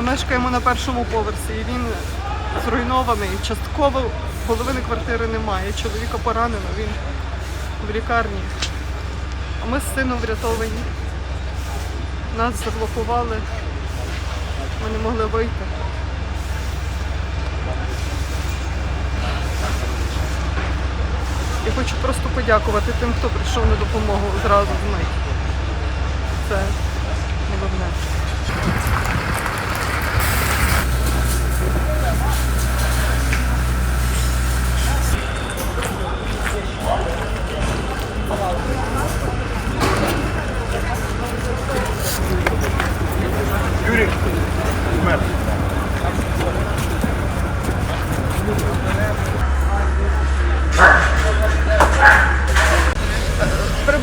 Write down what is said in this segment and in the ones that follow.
Ми мешкаємо на першому поверсі, і він зруйнований. Частково половини квартири немає. Чоловіка поранено, він в лікарні. А ми з сином врятовані. Нас заблокували. Ми не могли вийти. Я хочу просто подякувати тим, хто прийшов на допомогу зразу з мить. Це головне.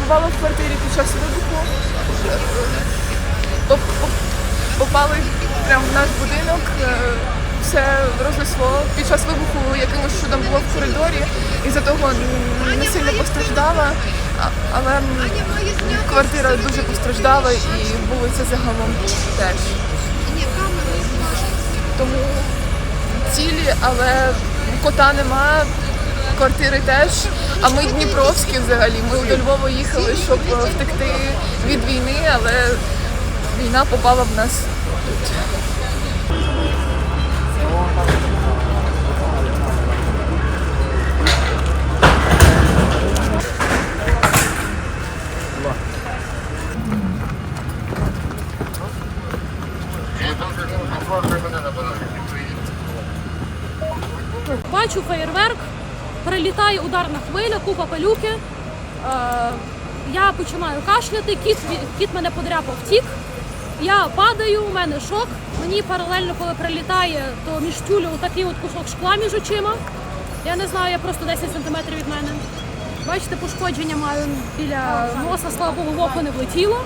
Перебувала в квартирі під час вибуху. Поп- поп- Попали прямо в наш будинок, е, все рознесло. Під час вибуху якимось чудом було в коридорі, і за того не сильно постраждала. Але квартира дуже постраждала і вулиця загалом теж. Тому цілі, але кота нема, квартири теж. А ми Дніпровські взагалі. Ми до Львова їхали, щоб е, втекти від війни, але війна попала в нас тут. Бачу феєрверк, прилітає ударна хвиля, купа пилюки. Е, я починаю кашляти, кіт, кіт мене подряпав втік. Я падаю, у мене шок. Мені паралельно, коли прилітає, то між тюлю такий от кусок шкла між очима. Я не знаю, я просто 10 сантиметрів від мене. Бачите, пошкодження маю біля носа, слава Богу, в око не влетіло.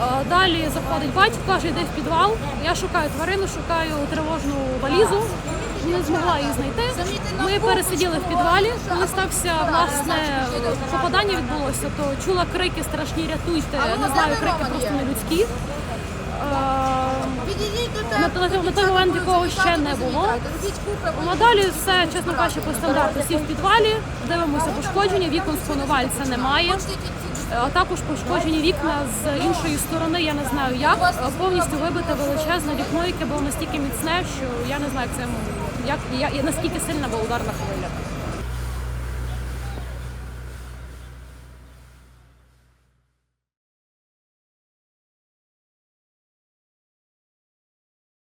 Е, Далі заходить батько, каже, йди в підвал. Я шукаю тварину, шукаю тривожну валізу. Не змогла її знайти. Ми пересиділи в підвалі. Коли стався власне попадання відбулося, то чула крики страшні, рятуйте. Не знаю, крики просто не людські. На той, момент якого ще не було. Ну, а далі все, чесно кажучи, по стандарту. Всі в підвалі, дивимося пошкодження, вікон з Коновальця немає. А також пошкоджені вікна з іншої сторони, я не знаю як. Повністю вибите величезне вікно, яке було настільки міцне, що я не знаю, як це як, як, наскільки сильна була ударна хвиля.